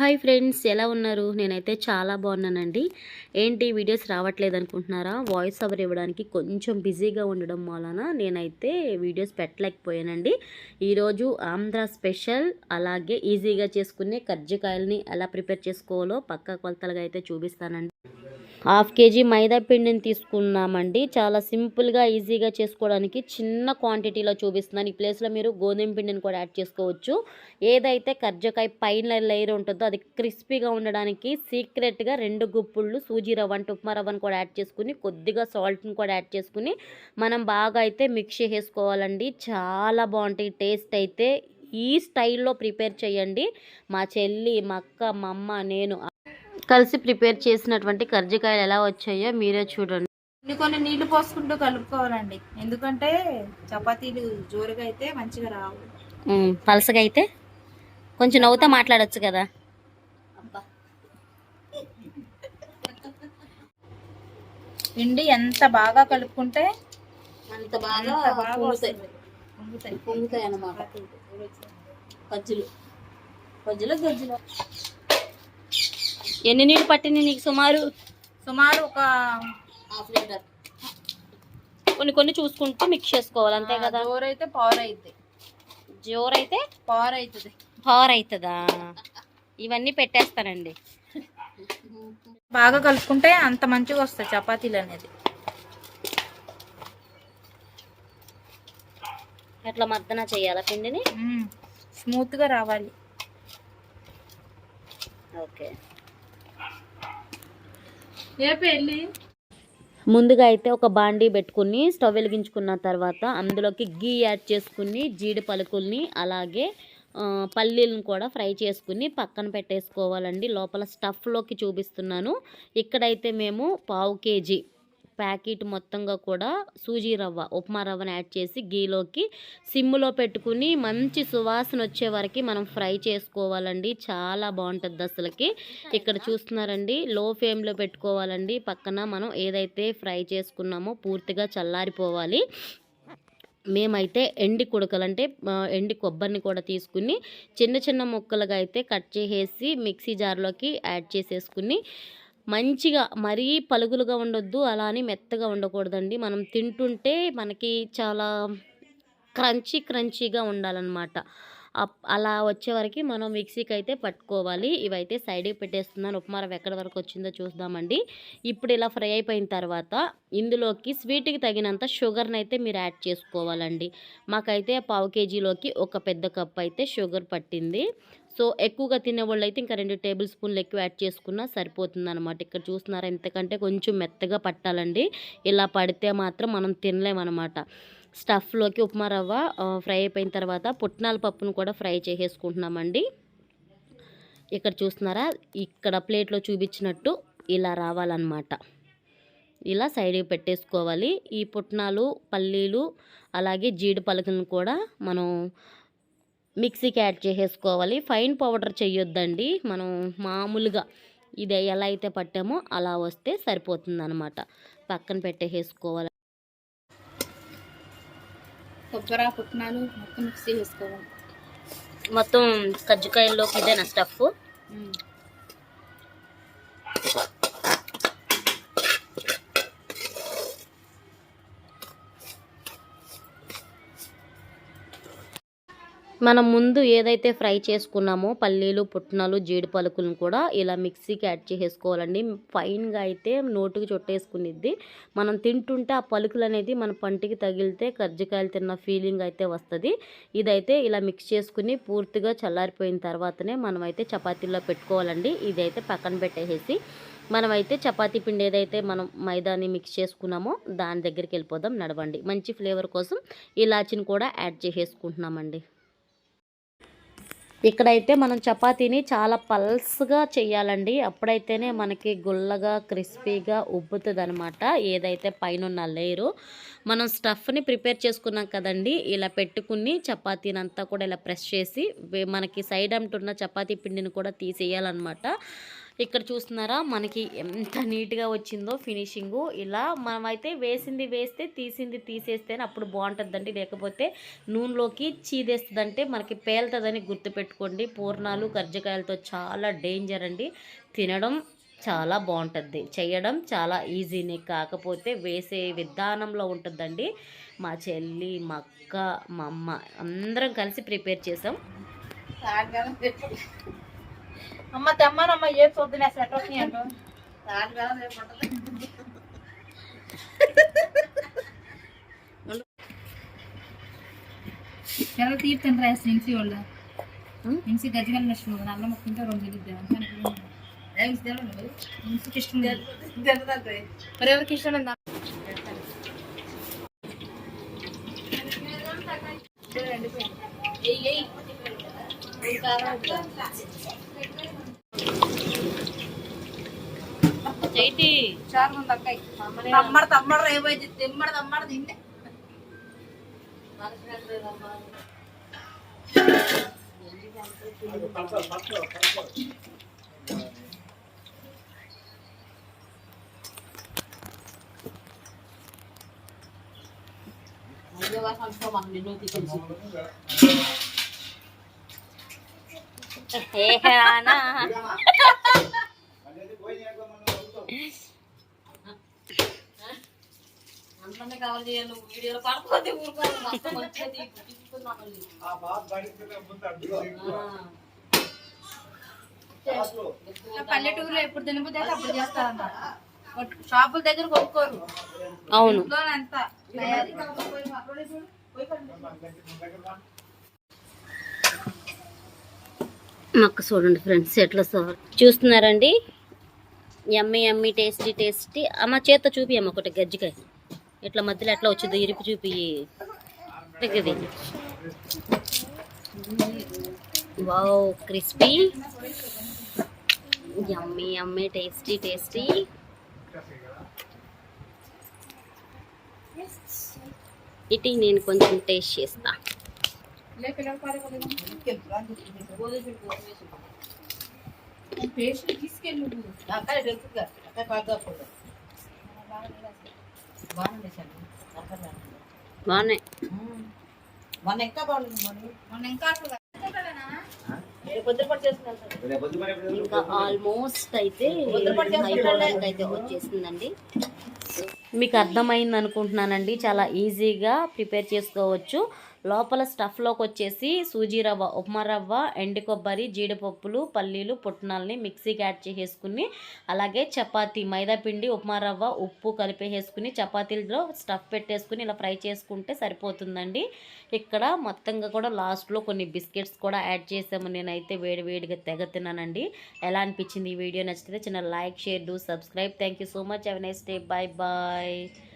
Hi friends ఎలా ఉన్నారు? నేనైతే చాలా బాగున్నానండి. ఏంటి వీడియోస్ రావట్లేదు అనుకుంటున్నారా వాయిస్ ఓవర్ ఇవ్వడానికి కొంచెం బిజీగా ఉండడం వలన నేనైతే వీడియోస్ పెట్టలేకపోయానండి. ఈరోజు ఆంధ్ర స్పెషల్ అలాగే ఈజీగా చేసుకునే కజ్జికాయలని ఎలా ప్రిపేర్ చేసుకోవాలో పక్క కొలతలుగా అయితే చూపిస్తానండి. హాఫ్ కేజీ మైదా పిండిని తీసుకున్నామండి. చాలా సింపుల్గా ఈజీగా చేసుకోవడానికి చిన్న క్వాంటిటీలో చూపిస్తున్నాను. ఈ ప్లేస్లో మీరు గోధుమ పిండిని కూడా యాడ్ చేసుకోవచ్చు. ఏదైతే కర్జకాయ పైన లేయర్ ఉంటుందో అది క్రిస్పీగా ఉండడానికి సీక్రెట్గా రెండు గుప్పుళ్ళు సూజీ రవ్వ అంటే ఉప్మా రవ్వను కూడా యాడ్ చేసుకుని కొద్దిగా సాల్ట్ని కూడా యాడ్ చేసుకుని మనం బాగా అయితే మిక్స్ చేసుకోవాలండి. చాలా బాగుంటాయి. టేస్ట్ అయితే ఈ స్టైల్లో ప్రిపేర్ చేయండి. మా చెల్లి మా అక్క మా అమ్మ నేను కలిసి ప్రిపేర్ చేసినటువంటి కర్జికాయలు ఎలా వచ్చాయో మీరే చూడండి. కొన్ని కొన్ని నీళ్ళు పోసుకుంటూ కలుపుకోవాలండి. ఎందుకంటే చపాతీలు జోరుగా అయితే మంచిగా రావు. పలసగా అయితే? కొంచెం నవ్వుతా మాట్లాడొచ్చు కదా. పిండి ఎంత బాగా కలుపుకుంటే అంత బాగా. పొంగుతాయి. పొంగుతాయి అన్నమాట. గజ్జులు. ఎన్ని నీళ్ళు పట్టింది నీకు సుమారు? సుమారు ఒక హాఫ్ లీటర్. కొన్ని కొన్ని చూసుకుంటూ మిక్స్ చేసుకోవాలి అంతే కదా? జోరు అయితే పవర్ అవుతుంది జోర్ అయితే పవర్ అవుతుంది పవర్ అవుతుందా ఇవన్నీ పెట్టేస్తానండి. బాగా కలుపుకుంటే అంత మంచిగా వస్తాయి చపాతీలు అనేది. ఎట్లా మర్దన చేయాలా పిండిని? స్మూత్గా రావాలి. ఓకే. ఏ పెళ్ళి? ముందుగా అయితే ఒక బాండీ పెట్టుకుని స్టవ్ వెలిగించుకున్న తర్వాత అందులోకి గీ యాడ్ చేసుకుని జీడి పలుకుల్ని అలాగే పల్లీలను కూడా ఫ్రై చేసుకుని పక్కన పెట్టేసుకోవాలండి. లోపల స్టఫ్లోకి చూపిస్తున్నాను. ఇక్కడైతే మేము పావు కేజీ ప్యాకెట్ మొత్తంగా కూడా సూజీ రవ్వ ఉప్మా రవ్వను యాడ్ చేసి గీలోకి సిమ్లో పెట్టుకుని మంచి సువాసన వచ్చే వరకు మనం ఫ్రై చేసుకోవాలండి. చాలా బాగుంటుంది అసలుకి. ఇక్కడ చూస్తున్నారండి లో ఫ్లేమ్లో పెట్టుకోవాలండి. పక్కన మనం ఏదైతే ఫ్రై చేసుకున్నామో పూర్తిగా చల్లారిపోవాలి. మేమైతే ఎండి కుడకలు అంటే ఎండి కొబ్బరిని కూడా తీసుకుని చిన్న చిన్న ముక్కలుగా అయితే కట్ చేసేసి మిక్సీ జార్లోకి యాడ్ చేసేసుకుని మంచిగా మరీ పలుగులుగా ఉండొద్దు అలా అని మెత్తగా ఉండకూడదండి. మనం తింటుంటే మనకి చాలా క్రంచీ క్రంచీగా ఉండాలన్నమాట. అప్- అలా వచ్చే వరకు మనం మిక్సీకి అయితే పట్టుకోవాలి. ఇవైతే సైడ్కి పెట్టేస్తున్నాను. ఉప్మా ఎక్కడి వరకు వచ్చిందో చూద్దామండి. ఇప్పుడు ఇలా ఫ్రై అయిపోయిన తర్వాత ఇందులోకి స్వీట్కి తగినంత షుగర్ని అయితే మీరు యాడ్ చేసుకోవాలండి. మాకైతే పావు కేజీలోకి ఒక పెద్ద కప్ అయితే షుగర్ పట్టింది. సో ఎక్కువగా తినేవాళ్ళు అయితే ఇంకా రెండు టేబుల్ స్పూన్లు ఎక్కువ యాడ్ చేసుకున్నా సరిపోతుంది అనమాట ఇక్కడ చూస్తున్నారా ఎంతకంటే కొంచెం మెత్తగా పట్టాలండి. ఇలా పడితే మాత్రం మనం తినలేమన్నమాట. స్టఫ్లోకి ఉప్మా రవ్వ ఫ్రై అయిపోయిన తర్వాత పుట్నాల పప్పును కూడా ఫ్రై చేసేసుకుంటున్నామండి. ఇక్కడ చూస్తున్నారా? ఇక్కడ ప్లేట్లో చూపించినట్టు ఇలా రావాలన్నమాట. ఇలా సైడ్కి పెట్టేసుకోవాలి. ఈ పుట్నాలు పల్లీలు అలాగే జీడిపలకలను కూడా మనం మిక్సీకి యాడ్ చేసేసుకోవాలి. ఫైన్ పౌడర్ చేయొద్దండి మనం మామూలుగా ఇది ఎలా అయితే పట్టామో అలా వస్తే సరిపోతుంది అనమాట పక్కన పెట్టేసుకోవాలి కొబ్బరి పుట్నాలు మొత్తం మిక్సీ వేసుకోవాలి మొత్తం కజ్జికాయల్లోకి ఇదేనా స్టఫ్? మనం ముందు ఏదైతే ఫ్రై చేసుకున్నామో పల్లీలు పుట్నాలు జీడి పలుకులను కూడా ఇలా మిక్సీకి యాడ్ చేసేసుకోవాలండి. ఫైన్గా అయితే నోటుకి చుట్టేసుకునిద్ది. మనం తింటుంటే ఆ పలుకులు అనేది మన పంటికి తగిలితే కర్జికాయలు తిన్న ఫీలింగ్ అయితే వస్తుంది. ఇదైతే ఇలా మిక్స్ చేసుకుని పూర్తిగా చల్లారిపోయిన తర్వాతనే మనం అయితే చపాతీల్లో పెట్టుకోవాలండి. ఇదైతే పక్కన పెట్టేసేసి మనమైతే చపాతీ పిండి ఏదైతే మనం మైదాని మిక్స్ చేసుకున్నామో దాని దగ్గరికి వెళ్ళిపోదాం నడవండి. మంచి ఫ్లేవర్ కోసం ఇలాచిని కూడా యాడ్ చేసేసుకుంటున్నామండి. ఇక్కడైతే మనం చపాతీని చాలా పల్స్గా చేయాలండి. అప్పుడైతేనే మనకి గుల్లగా క్రిస్పీగా ఉబ్బుతుంది అనమాట ఏదైతే పైన ఉన్న మనం స్టఫ్ని ప్రిపేర్ చేసుకున్నాం కదండి. ఇలా పెట్టుకుని చపాతీని అంతా కూడా ఇలా ప్రెస్ చేసి మనకి సైడ్ అంటున్న చపాతీ పిండిని కూడా తీసేయాలన్నమాట. ఇక్కడ చూస్తున్నారా? మనకి ఎంత నీట్గా వచ్చిందో ఫినిషింగు. ఇలా మనమైతే వేసింది వేస్తే తీసింది తీసేస్తేనే అప్పుడు బాగుంటుందండి. లేకపోతే నూనెలోకి చీదేస్తుందంటే మనకి పేలుతుందని గుర్తుపెట్టుకోండి. పూర్ణాలు కర్జకాయలతో చాలా డేంజర్ అండి. తినడం చాలా బాగుంటుంది. చేయడం చాలా ఈజీనే. కాకపోతే వేసే విధానంలో ఉంటుందండి. మా చెల్లి మా అక్క మా అమ్మ అందరం కలిసి ప్రిపేర్ చేసాం. అమ్మ తెమ్మనమ్మ ఏ చూద్దునే సెట్ అవుతున్నాయి అంటూ. చాలా తీర్థం రైస్ నించి వాళ్ళ? నించి గజ్జగల్ నష్టం నల్ల మొక్కింటే రెండు ఇష్టం మరి ఎవరికి ఇష్టం లేదు? చైటి చారు మంది అక్కయ్య తమ్మడ తమ్మడ రేపోయింది తిమ్మడ తమ్మడ పల్లెటూరులో ఎప్పుడు తినబుద్ధి అయితే అప్పుడు చేస్తారంట షాపుల దగ్గర కొనుక్కోరు. అవును. ఇంట్లో ఎంత తయారీ మాకు చూడండి ఫ్రెండ్స్ ఎట్లా సార్? చూస్తున్నారండి? Yummy yummy tasty tasty. అమ్మ చేత్తో చూపి అమ్మ ఒకటి గజ్జికాయ ఇట్లా మధ్యలో ఎట్లా వచ్చిందో ఇరిపి చూపి. దగ్గది wow crispy. Yummy yummy tasty tasty. ఇటీ నేను కొంచెం టేస్ట్ చేస్తా. పేస్ట్ తీసుకెళ్ళు. బాగున్నాయి మొన్న ఇంకా అసలు ఇంకా ఆల్మోస్ట్ అయితే అయితే వచ్చేసిందండి. మీకు అర్థమైంది అనుకుంటున్నానండి చాలా ఈజీగా ప్రిపేర్ చేసుకోవచ్చు. లోపల స్టఫ్లోకి వచ్చేసి సూజీ రవ్వ ఉప్మా రవ్వ ఎండు కొబ్బరి జీడిపప్పులు పల్లీలు పుట్నాలని మిక్సీకి యాడ్ చేసేసుకుని అలాగే చపాతీ మైదాపిండి ఉప్మా రవ్వ ఉప్పు కలిపేసుకుని చపాతీలో స్టఫ్ పెట్టేసుకుని ఇలా ఫ్రై చేసుకుంటే సరిపోతుందండి. ఇక్కడ మొత్తంగా కూడా లాస్ట్లో కొన్ని బిస్కెట్స్ కూడా యాడ్ చేసాము. నేనైతే వేడి వేడిగా తెగ తిన్నానండి. ఎలా అనిపించింది ఈ వీడియో? నచ్చితే చిన్న like share do subscribe thank you so much have nice day bye bye